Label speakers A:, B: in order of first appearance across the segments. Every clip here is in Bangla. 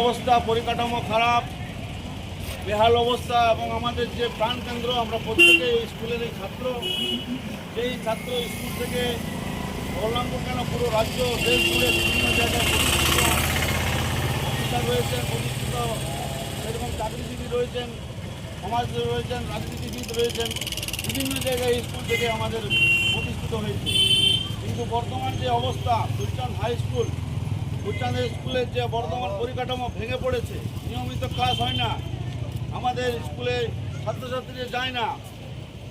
A: অবস্থা, পরিকাঠামো খারাপ, বেহাল অবস্থা এবং আমাদের যে প্রাণকেন্দ্র, আমরা প্রত্যেকে স্কুলের এই ছাত্র। সেই ছাত্র স্কুল থেকে বলরামপুর কেন পুরো রাজ্য, দেশ জুড়ে বিভিন্ন জায়গায় রয়েছেন, প্রতিষ্ঠিত সেরকম চাকরিজীবী রয়েছেন, সমাজ রয়েছেন, রাজনীতিবিদ রয়েছেন, বিভিন্ন জায়গায় স্কুল থেকে আমাদের প্রতিষ্ঠিত হয়েছে। কিন্তু বর্তমান যে অবস্থা ফুলচাঁদ হাই স্কুল ফুলচাঁদ স্কুলের যে বর্তমান পরিকাঠামো ভেঙে পড়েছে, নিয়মিত ক্লাস হয় না, আমাদের স্কুলে ছাত্রছাত্রীরা যায় না,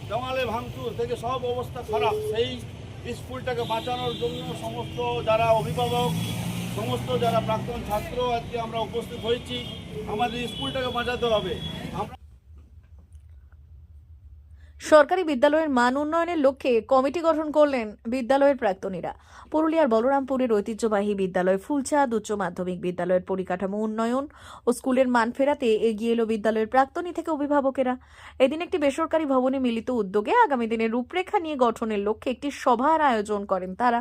A: জমালে ভাঙচুর থেকে সব অবস্থা খারাপ। সেই স্কুলটাকে বাঁচানোর জন্য সমস্ত যারা অভিভাবক, সমস্ত যারা প্রাক্তন ছাত্র আজকে আমরা উপস্থিত হয়েছি, আমাদের স্কুলটাকে বাঁচাতে হবে। আমরা
B: সরকারি বিদ্যালয়ের মান উন্নয়নের লক্ষ্যে কমিটি গঠন করলেন বিদ্যালয়ের প্রাক্তনীরা। পুরুলিয়ার বলরামপুরের ঐতিহ্যবাহী বিদ্যালয় ফুলচাঁদ উচ্চ মাধ্যমিক বিদ্যালয়ের পরিকাঠামো উন্নয়ন ও স্কুলের মান ফেরাতে এগিয়ে এলো বিদ্যালয়ের প্রাক্তনী থেকে অভিভাবকেরা। এদিন একটি বেসরকারি ভবনে মিলিত উদ্যোগে আগামী দিনের রূপরেখা নিয়ে গঠনের লক্ষ্যে একটি সভার আয়োজন করেন তারা।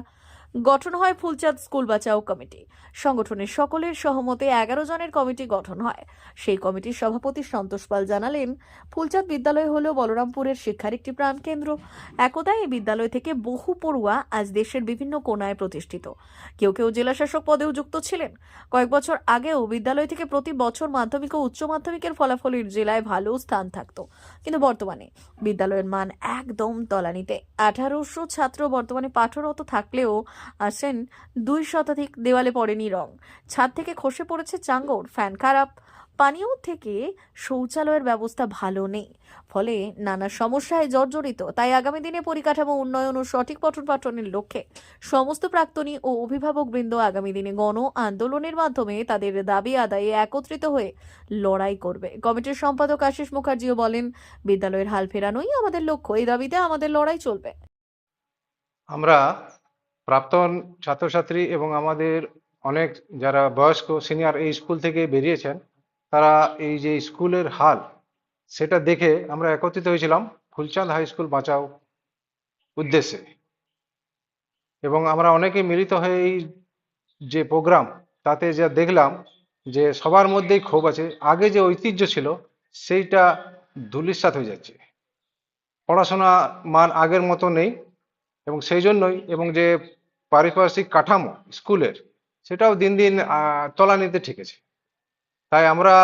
B: গঠন হয় ফুলচাঁদ স্কুল বাঁচাও কমিটি। সংগঠনের সকলের সহমতে এগারো জনের কমিটি গঠন হয়। সেই কমিটির সভাপতি সন্তোষ পাল জানালেন, ফুলচাঁদ বিদ্যালয় হল বলরামপুরের শিক্ষার একটি প্রাণকেন্দ্র একদা এই বিদ্যালয় থেকে বহু পড়ুয়া আজ দেশের বিভিন্ন কোনায় প্রতিষ্ঠিত। কেউ কেউ জেলাশাসক পদেও যুক্ত ছিলেন। কয়েক বছর আগেও বিদ্যালয় থেকে প্রতি বছর মাধ্যমিক ও উচ্চ মাধ্যমিকের ফলাফলের জেলায় ভালো স্থান থাকত। কিন্তু বর্তমানে বিদ্যালয়ের মান একদম তলানিতে। আঠারোশো ছাত্র বর্তমানে পাঠরত থাকলেও আসেন দুই শতাধিক দেওয়ালে পড়েনি রং। ছাদ থেকে খসে পড়েছে চাঙ্গর, ফ্যান খারাপ। পানীয় থেকে শৌচালয়ের ব্যবস্থা ভালো নেই। ফলে নানা সমস্যায় জর্জরিত। তাই আগামী দিনে পরিকাঠামো উন্নয়ন ও সঠিক পঠন পাঠনের লক্ষ্যে সমস্ত প্রাক্তনী ও অভিভাবকবৃন্দ আগামী দিনে গণ আন্দোলনের মাধ্যমে তাদের দাবি আদায়ে একত্রিত হয়ে লড়াই করবে। কমিটির সম্পাদক আশিস মুখার্জিও বলেন, বিদ্যালয়ের হাল ফেরানোই আমাদের লক্ষ্য। এই দাবিতে আমাদের লড়াই চলবে।
C: আমরা প্রাক্তন ছাত্রছাত্রী এবং আমাদের অনেক যারা বয়স্ক সিনিয়র এই স্কুল থেকে বেরিয়েছেন, তারা এই যে স্কুলের হাল, সেটা দেখে আমরা একত্রিত হয়েছিলাম ফুলচাঁদ হাই স্কুল বাঁচাও উদ্দেশ্যে। এবং আমরা অনেকে মিলিত হয়ে এই যে প্রোগ্রাম তাতে যা দেখলাম যে সবার মধ্যেই ক্ষোভ আছে, আগে যে ঐতিহ্য ছিল, সেইটা ধুলিস্বাত হয়ে যাচ্ছে। পড়াশোনা মান আগের মতো নেই এবং সেই জন্যই এবং যে পারিপার্শ্বিক কাঠামো স্কুলের সেটাও দিন দিন তলানিতে ঠেকেছে। তাই আমরা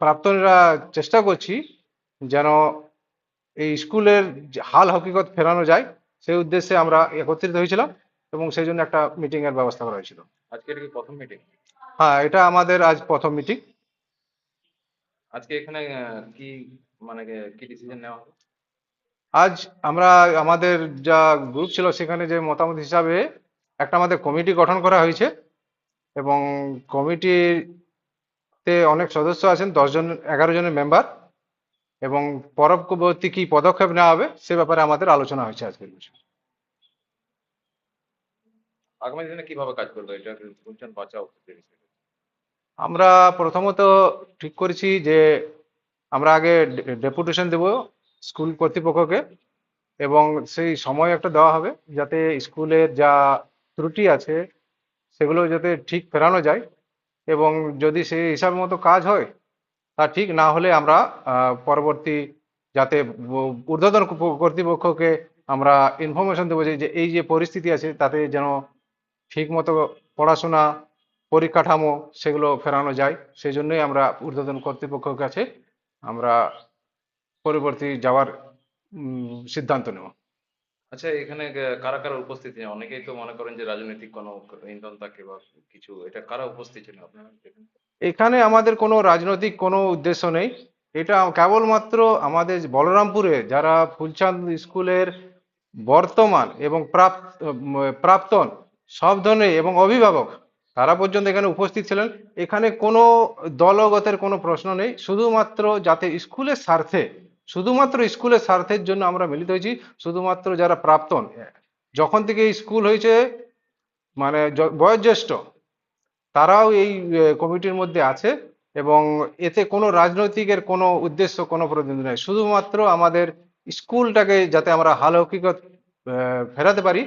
C: প্রাক্তনীরা চেষ্টা করছি যেন এই স্কুলের হাল হকিকত ফেরানো যায় সেই উদ্দেশ্যে আমরা একত্রিত হয়েছিলাম এবং সেই জন্য একটা মিটিং এর ব্যবস্থা করা হয়েছিল।
D: আজকে এটা কি প্রথম মিটিং?
C: হ্যাঁ এটা আমাদের আজ প্রথম মিটিং।
D: আজকে এখানে কি মানে কি ডিসিশন নেওয়া হবে?
C: আজ আমরা আমাদের যা গ্রুপ ছিল সেখানে যে মতামত হিসাবে একটা আমাদের কমিটি গঠন করা হয়েছে এবং কমিটিতে অনেক সদস্য আছেন দশজন এগারো জনের মেম্বার এবং পরবর্তী কি পদক্ষেপ নেওয়া হবে সে ব্যাপারে আমাদের আলোচনা হয়েছে আজকের বিষয়ে
D: আগামী দিনে কীভাবে কাজ করবে? এটা বাঁচাও।
C: আমরা প্রথমত ঠিক করেছি যে আমরা আগে ডেপুটেশন দেব স্কুল কর্তৃপক্ষকে এবং সেই সময় একটা দেওয়া হবে যাতে স্কুলের যা ত্রুটি আছে সেগুলো যাতে ঠিক ফেরানো যায় এবং যদি সেই হিসাব মতো কাজ হয়, তা ঠিক না হলে আমরা পরবর্তী যাতে ঊর্ধ্বতন কর্তৃপক্ষকে আমরা ইনফরমেশন দেবো যে এই যে পরিস্থিতি আছে তাতে যেন ঠিক মতো পড়াশোনা, পরিকাঠামো সেগুলো ফেরানো যায়। সেই জন্যই আমরা ঊর্ধ্বতন কর্তৃপক্ষের কাছে আমরা পরবর্তী যাওয়ার সিদ্ধান্ত নেওয়া।
D: আচ্ছা এখানে কারা কারা উপস্থিত? ছিলেন অনেকেই তো মনে করেন যে রাজনৈতিক কোনো ইন্ধন থাকে বা কিছু এটা কারা উপস্থিত ছিলেন আপনারা? এখানে?
C: আমাদের কোনো রাজনৈতিক কোনো উদ্দেশ্য নেই। এটা কেবলমাত্র আমাদের বলরামপুরে যারা ফুলচাঁদ স্কুলের বর্তমান এবং প্রাপ উম, প্রাক্তন সব ধরনের এবং অভিভাবক তারা পর্যন্ত এখানে উপস্থিত ছিলেন। এখানে কোনো দলগতের কোনো প্রশ্ন নেই। শুধুমাত্র যাতে স্কুলের স্বার্থে শুধুমাত্র স্কুলের স্বার্থের জন্য আমরা মিলিত হয়েছি, শুধুমাত্র যারা প্রাক্তন, যখন থেকে স্কুল হয়েছে মানে বয়োজ্যেষ্ঠ, তারাও এই কমিটির মধ্যে আছে এবং এতে কোনো রাজনৈতিকের কোনো উদ্দেশ্য, কোনো প্রতিনিধি নেই। শুধুমাত্র আমাদের স্কুলটাকে যাতে আমরা হাল হকিকত ফেরাতে পারি,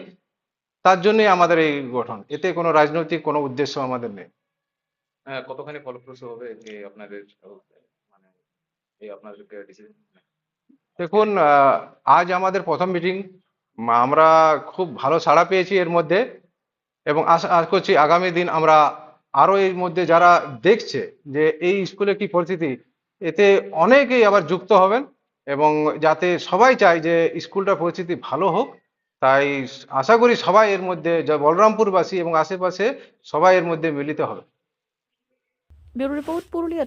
C: তার জন্যই আমাদের এই গঠন। এতে কোনো রাজনৈতিক কোনো উদ্দেশ্য আমাদের নেই।
D: কতখানি ফলপ্রসূ হবে যে আপনাদের মানে এই আপনাদেরকে ডিসিশন
C: দেখুন আজ আমাদের প্রথম মিটিং আমরা খুব ভালো সাড়া পেয়েছি এর মধ্যে এবং আশা করছি আগামী দিন আমরা আরও এর মধ্যে যারা দেখছে যে এই স্কুলে কি পরিস্থিতি, এতে অনেকেই আবার যুক্ত হবেন এবং যাতে সবাই চায় যে স্কুলটার পরিস্থিতি ভালো হোক, তাই আশা করি সবাই এর মধ্যে বলরামপুরবাসী এবং আশেপাশে সবাই এর মধ্যে মিলিত হবে।
B: পুরুলিয়া